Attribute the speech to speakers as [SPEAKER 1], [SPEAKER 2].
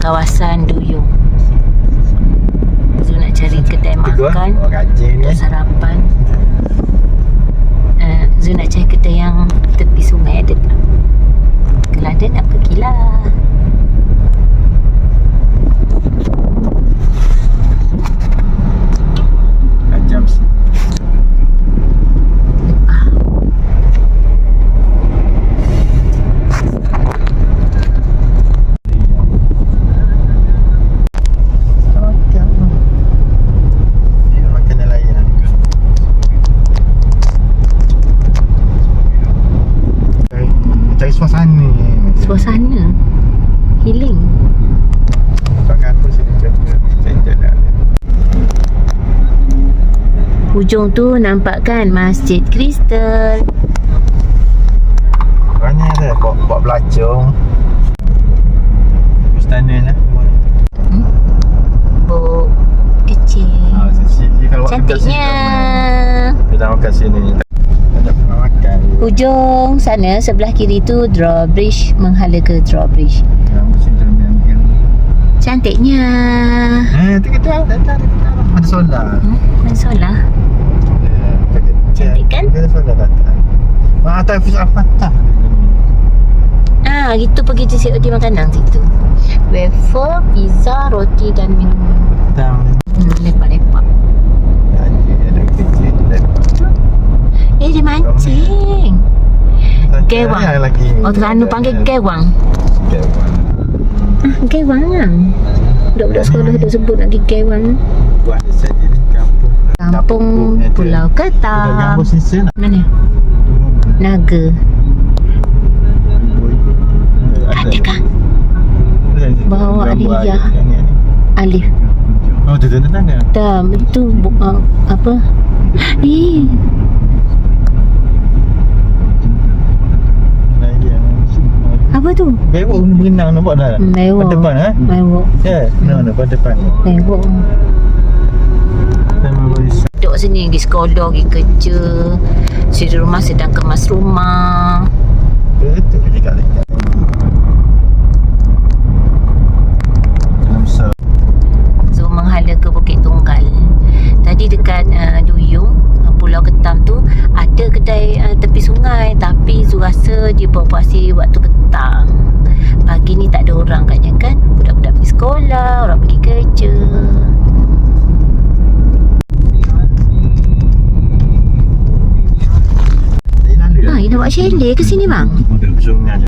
[SPEAKER 1] kawasan Duyung. Zul nak cari kedai makan untuk sarapan. Uh, Zul nak cari kedai yang tepi sungai ada tak? Kalau ada nak pergilah.
[SPEAKER 2] Jam si Makan nelayan Cari suasana.
[SPEAKER 1] Suasana. Healing.
[SPEAKER 2] Pakai apa sini Cari jalan
[SPEAKER 1] Hujung tu nampak kan Masjid Kristal.
[SPEAKER 2] Banyak ada buat, buat belacung Istana lah.
[SPEAKER 1] Buk kecil.
[SPEAKER 2] Ah,
[SPEAKER 1] Cantiknya.
[SPEAKER 2] Kita makan sini
[SPEAKER 1] Hujung sana sebelah kiri tu drawbridge menghala ke drawbridge. Cantiknya.
[SPEAKER 2] Eh, tu kita ada ada ada solar.
[SPEAKER 1] Hmm, Cantik kan?
[SPEAKER 2] Ada solar datang. Mak Al-Fatah.
[SPEAKER 1] Ah, gitu pergi je COD makanan situ. Wafer, pizza, roti dan minuman.
[SPEAKER 2] Datang.
[SPEAKER 1] Hmm, lepak-lepak.
[SPEAKER 2] Ada ada kecil lepas.
[SPEAKER 1] Eh, dia mancing. Gewang. Oh, Terengganu panggil gewang.
[SPEAKER 2] Gewang.
[SPEAKER 1] Ah, gewang. Budak-budak sekolah dah sebut nak pergi gewang.
[SPEAKER 2] Buat saja ni kampung.
[SPEAKER 1] Kampung Pulau Ketam. Mana? Naga. Bawa Aliyah. Alif.
[SPEAKER 2] Oh, tu tu.
[SPEAKER 1] Tak, itu bu- uh, apa? Eh, apa tu?
[SPEAKER 2] Bewok berenang nampak dah.
[SPEAKER 1] Mewah.
[SPEAKER 2] Pada depan eh?
[SPEAKER 1] Mewah.
[SPEAKER 2] Ya, no, no, pada depan. Boleh
[SPEAKER 1] Duduk sini pergi sekolah, pergi kerja. Siri rumah sedang kemas rumah.
[SPEAKER 2] Betul dekat.
[SPEAKER 1] So menghala ke Bukit Tunggal. Tadi dekat uh, Duyung, uh, Pulau Ketam tu ada kedai uh, tepi sungai tapi Dia beroperasi waktu petang. Pagi ni tak ada orang katnya kan. Budak-budak pergi sekolah, orang pergi kerja. Ha, you nak buat chalet ke sini bang?